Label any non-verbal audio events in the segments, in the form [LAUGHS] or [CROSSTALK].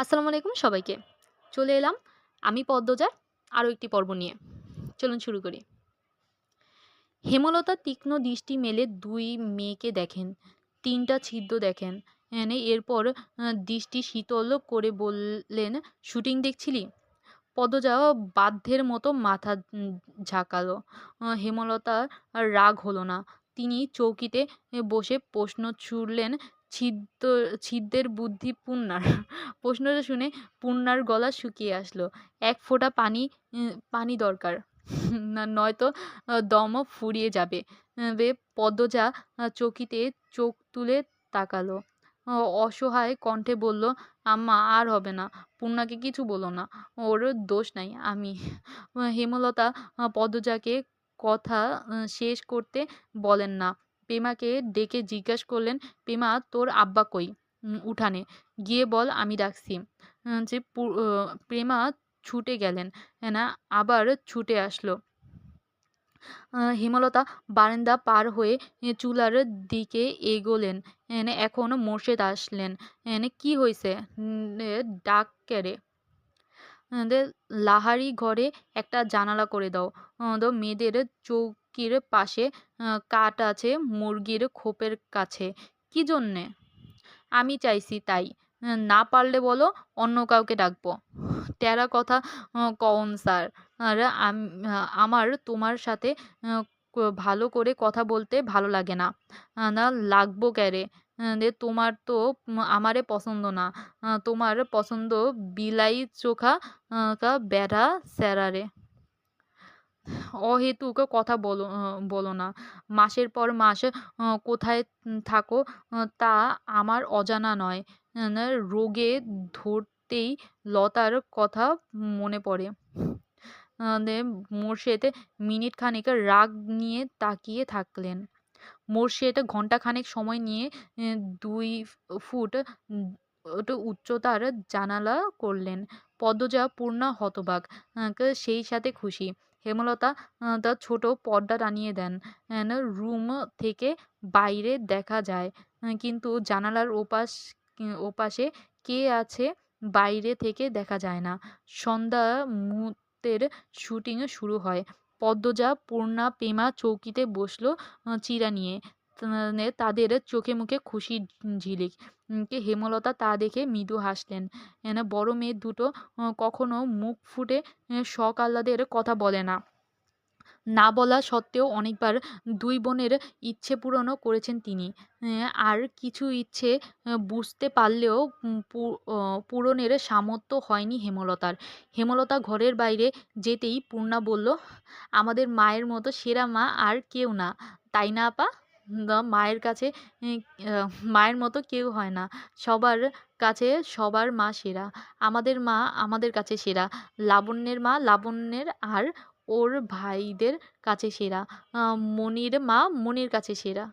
আসসালামু আলাইকুম সবাইকে। চলে এলাম আমি পদ্মজার আরও একটি পর্ব নিয়ে। চলুন শুরু করি। হেমলতা তীক্ষ্ণ দৃষ্টি মেলে দুই মেয়েকে দেখেন। তিনটা ছিদ্র দেখেন। এরপর দৃষ্টি শীতল করে বললেন, "শুটিং দেখছিলি?" পদ্মজা বাধ্যের মতো মাথা ঝাঁকালো। হেমলতার রাগ হলো না। তিনি চৌকিতে বসে প্রশ্ন ছুড়লেন, "ছিদ্র ছিদ্রের বুদ্ধি পূর্ণার?" প্রশ্নটা শুনে পূর্ণার গলা শুকিয়ে আসলো। এক ফোঁটা পানি পানি দরকার। নয়তো আ দম ফুরিয়ে যাবে। বে পদ্মজা চৌকিতে চোখ তুলে তাকালো। অসহায় কণ্ঠে বলল, "আম্মা আর হবে না। পূর্ণাকে কিছু বলো না। ওর দোষ নাই, আমি।" হেমলতা পদ্মজাকে কথা শেষ করতে বলেন না। প্রেমাকে ডেকে জিজ্ঞাসা করলেন, "প্রেমা তোর আব্বা কই?" "উঠানে।" "গিয়ে বল আমি ডাকছি।" যে প্রেমা ছুটে গেলেন। না আবার ছুটে আসলো। হেমলতা বারান্দা পার হয়ে চুলার দিকে এগোলেন। এনে এখন মোর্শেদ আসলেন। এনে "কি হয়েছে ডাক ক্যারে?" লাহারি ঘরে একটা জানালা করে দাও। দ মেয়েদের চৌকির পাশে কাঠ আছে মুরগির খোপের কাছে। "কি জন্যে?" "আমি চাইছি তাই। না পারলে বলো, অন্য কাউকে ডাকব।" "টেরা কথা কওন স্যার। আর আমার তোমার সাথে ভালো করে কথা বলতে ভালো লাগে না।" "না লাগবো ক্যারে? দে তোমার তো আমারে পছন্দ না। তোমার পছন্দ বিলাই চোখা কা বেঢ়া ছেড়ারে। অহেতুক কথা বলো বলো না। মাসের পর মাস কোথায় থাকো তা আমার অজানা নয়। রোগে ধরতেই লতার কথা মনে পড়ে।" মোর্শেদ মিনিট খানেক রাগ নিয়ে তাকিয়ে থাকলেন। মোর্শেদ ঘণ্টাখানেক সময় নিয়ে দুই ফুট উচ্চতার জানালা করলেন। পদ্মজা পূর্ণা হতবাক, সেই সাথে খুশি। হেমলতা তার ছোট পর্দা টানিয়ে দেন। রুম থেকে বাইরে দেখা যায়। কিন্তু জানালার ওপাশ ওপাশে কে আছে বাইরে থেকে দেখা যায় না। সন্ধ্যা মুহূর্তের শুটিং শুরু হয়। পদ্মজা, পূর্ণা, পেমা চৌকিতে বসল চিরা নিয়ে। তাদের চোখে মুখে খুশি ঝিলিক। কে হেমলতা তা দেখে মৃদু হাসলেন। বড় মেয়ে দুটো কখনো মুখ ফুটে শখ আহ্লাদের কথা বলে না। না বলা সত্ত্বেও অনেকবার দুই বোনের ইচ্ছে পূরণও করেছেন তিনি। আর কিছু ইচ্ছে বুঝতে পারলেও পূরণের সামর্থ্য হয়নি হেমলতার। হেমলতা ঘরের বাইরে যেতেই পূর্ণা বলল, "আমাদের মায়ের মতো সেরা মা আর কেউ না। তাই না আপা?" মায়ের কাছে মায়ের মতো কেউ হয় না। সবার কাছে সবার মা সেরা। আমাদের মা আমাদের কাছে সেরা। লাবণ্যের মা লাবণ্যের আর ওর ভাইদের কাছে সেরা। মনির মা মনির কাছে সেরা।"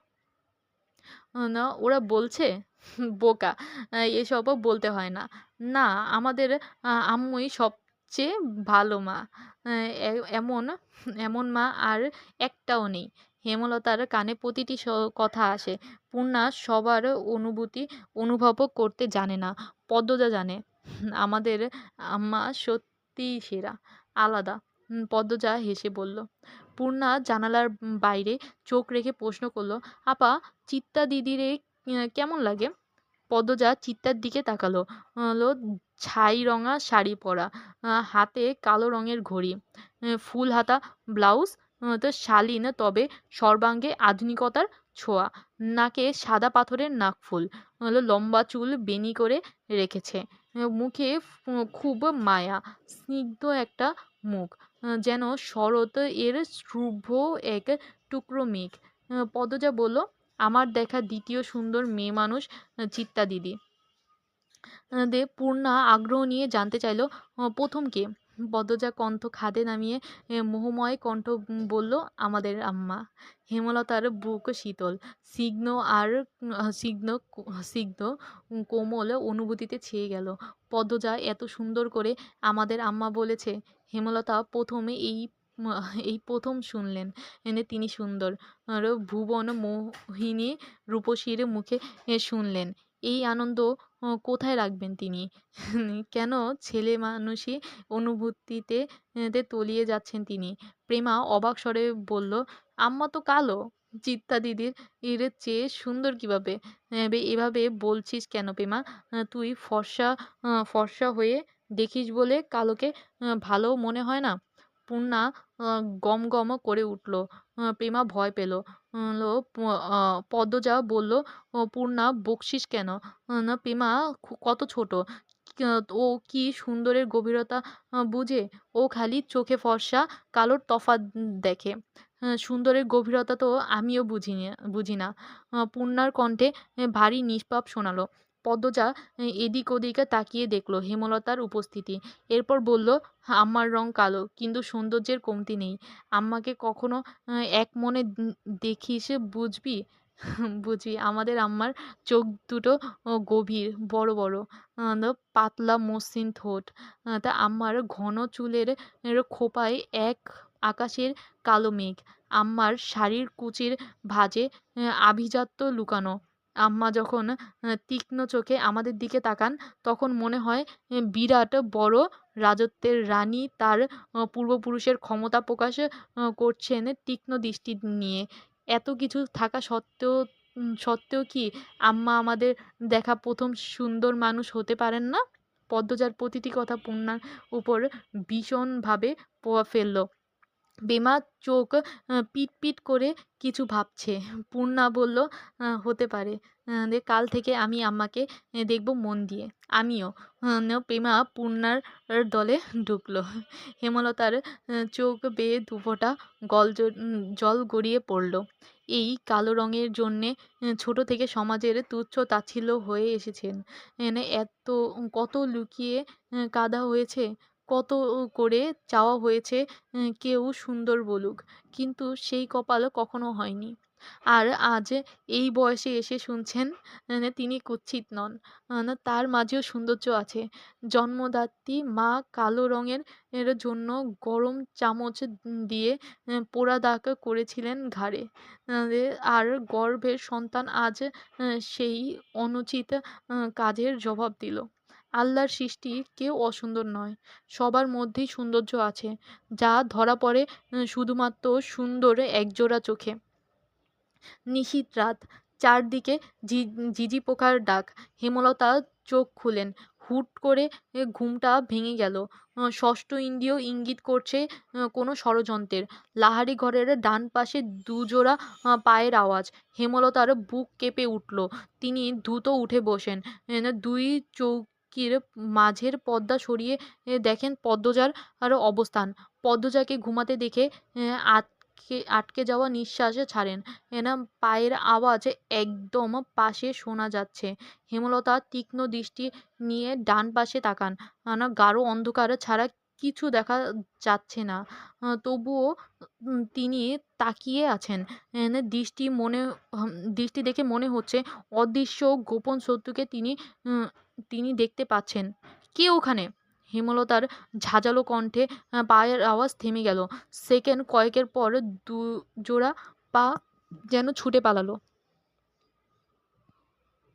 না, ওরা বলছে? বোকা। এসবও বলতে হয় না। না, আমাদের আম্মুই সবচেয়ে ভালো মা। এমন এমন মা আর একটাও নেই। হেমলতার কানে প্রতিটি কথা আসে। পূর্ণা সবার অনুভূতি অনুভবও করতে জানে না। পদ্মজা জানে। "আমাদের আম্মা সত্যিই সেরা। আলাদা।" পদ্মজা হেসে বলল। পূর্ণা জানালার বাইরে চোখ রেখে প্রশ্ন করল, "আপা চিত্তা দিদিরে কেমন লাগে?" পদ্মজা চিত্তার দিকে তাকালো। লো ছাই রঙা শাড়ি পরা, হাতে কালো রঙের ঘড়ি, ফুল হাতা ব্লাউজ, তো শালীন তবে সর্বাঙ্গে আধুনিকতার ছোঁয়া। নাকে সাদা পাথরের নাকফুল। লম্বা চুল বেনি করে রেখেছে। মুখে খুব মায়া। স্নিগ্ধ একটা মুখ। যেন শরৎ এর শুভ্র এক টুকরো মেঘ। পদজা বলল, "আমার দেখা দ্বিতীয় সুন্দর মেয়েমানুষ চিত্তা দিদি।" দে পূর্ণা আগ্রহ নিয়ে জানতে চাইল, "প্রথম কে?" পদ্মজা কণ্ঠ খাদে নামিয়ে মোহময় কণ্ঠ বলল, "আমাদের আম্মা।" হেমলতার বুক শীতল, সিগ্ন আর সিগ্ন সিগ্ন কোমল অনুভূতিতে ছেয়ে গেল। পদ্মজা এত সুন্দর করে আমাদের আম্মা বলেছে। হেমলতা প্রথমে এই এই প্রথম শুনলেন এনে তিনি সুন্দর, ভুবন মোহিনী রূপসীর মুখে শুনলেন। এই আনন্দ কোথায় রাখবেন তিনি? [LAUGHS] কেন ছেলে মানুষই অনুভূতিতে তলিয়ে যাচ্ছেন তিনি। প্রেমা অবাক স্বরে বলল, "আম্মা তো কালো। চিত্তা দিদির এর চেয়ে সুন্দর কীভাবে? এভাবে বলছিস কেন প্রেমা? তুই ফর্সা ফর্সা হয়ে দেখিস বলে কালোকে ভালো মনে হয় না?" পূর্ণা গম গমগম করে উঠল। প্রেমা ভয় পেল। পদ্মজা বলল, "পূর্ণা বকশিস কেন? প্রেমা কত ছোট। ও কি সুন্দরের গভীরতা বুঝে? ও খালি চোখে ফর্সা, কালোর তফাৎ দেখে। সুন্দরের গভীরতা তো আমিও বুঝিনি বুঝি না।" পূর্ণার কণ্ঠে ভারী নিষ্পাপ শোনালো। পদ্মজা এদিক ওদিকে তাকিয়ে দেখল হেমলতার উপস্থিতি। এরপর বলল, "আম্মার রং কালো, কিন্তু সৌন্দর্যের কমতি নেই। আম্মাকে কখনো এক মনে দেখিস বুঝবি [LAUGHS] বুঝবি আমাদের আম্মার চোখ দুটো গভীর, বড়, বড়। পাতলা মসৃণ ঠোঁট। তা আম্মার ঘন চুলের খোঁপায় এক আকাশের কালো মেঘ। আম্মার শাড়ির কুচির ভাঁজে আভিজাত্য লুকানো। আম্মা যখন তীক্ষ্ণ চোখে আমাদের দিকে তাকান, তখন মনে হয় বিরাট বড় রাজত্বের রানী তার পূর্বপুরুষের ক্ষমতা প্রকাশ করছেন তীক্ষ্ণ দৃষ্টি নিয়ে। এত কিছু থাকা সত্ত্বেও সত্ত্বেও কি আম্মা আমাদের দেখা প্রথম সুন্দর মানুষ হতে পারেন না?" পদ্মজার প্রতিটি কথা পূর্ণার উপর ভীষণভাবে প্রভাব ফেলল। প্রেমা চোখ আ পিটপিট করে কিছু ভাবছে। পূর্ণা বলল, "হতে পারে। কাল থেকে আমি আম্মাকে দেখব মন দিয়ে।" "আমিও।" প্রেমা পূর্ণার দলে ঢুকল। হেমলতার চোখ বেয়ে দুফোঁটা গল জল গড়িয়ে পড়ল। এই কালো রঙের জন্যে ছোট থেকে সমাজের তুচ্ছ-তাচ্ছিল্য হয়ে এসেছেন। এনে এত কত লুকিয়ে কাদা হয়েছে, কত করে চাওয়া হয়েছে কেউ সুন্দর বলুক। কিন্তু সেই কপাল কখনো হয়নি। আর আজ এই বয়সে এসে শুনছেন তিনি কুৎসিত নন। তার মাঝেও সৌন্দর্য আছে। জন্মদাত্রী মা কালো রঙের জন্য গরম চামচ দিয়ে পোড়া দাগ করেছিলেন ঘাড়ে। আর গর্ভের সন্তান আজ সেই অনুচিত কাজের জবাব দিল। আল্লাহর সৃষ্টি কেউ অসুন্দর নয়। সবার মধ্যেই সৌন্দর্য আছে, যা ধরা পড়ে শুধুমাত্র সুন্দর একজোড়া চোখে। নিশীথ রাত। চারদিকে ঝিঁঝি পোকার ডাক। হেমলতা চোখ খুলেন। হুট করে ঘুমটা ভেঙে গেল। ষষ্ঠ ইন্দ্রিয় ইঙ্গিত করছে কোনো ষড়যন্ত্রের। লাহারি ঘরের ডান পাশে দুজোড়া পায়ের আওয়াজ। হেমলতার বুক কেঁপে উঠল। তিনি দ্রুত উঠে বসেন। দুই চৌকির মাঝের পদ্মা সরিয়ে দেখেন পদ্মজার আর অবস্থান। পদ্মজাকে ঘুমাতে দেখে আটকে আটকে যাওয়া নিঃশ্বাসে ছাড়েন। এনা পায়ের আওয়াজ একদম পাশে শোনা যাচ্ছে। হেমলতা তীক্ষ্ণ দৃষ্টি নিয়ে ডান পাশে তাকান। আনা গাঢ় অন্ধকার ছাড়া কিছু দেখা যাচ্ছে না। তবুও তিনি তাকিয়ে আছেন। দৃষ্টি মনে দৃষ্টি দেখে মনে হচ্ছে অদৃশ্য গোপন শত্রুকে তিনি তিনি দেখতে পাচ্ছেন। "কে ওখানে?" হেমলতার ঝাঁঝালো কণ্ঠে পায়ের আওয়াজ থেমে গেল। সেকেন্ড কয়েকের পর দুজোড়া পা যেন ছুটে পালাল।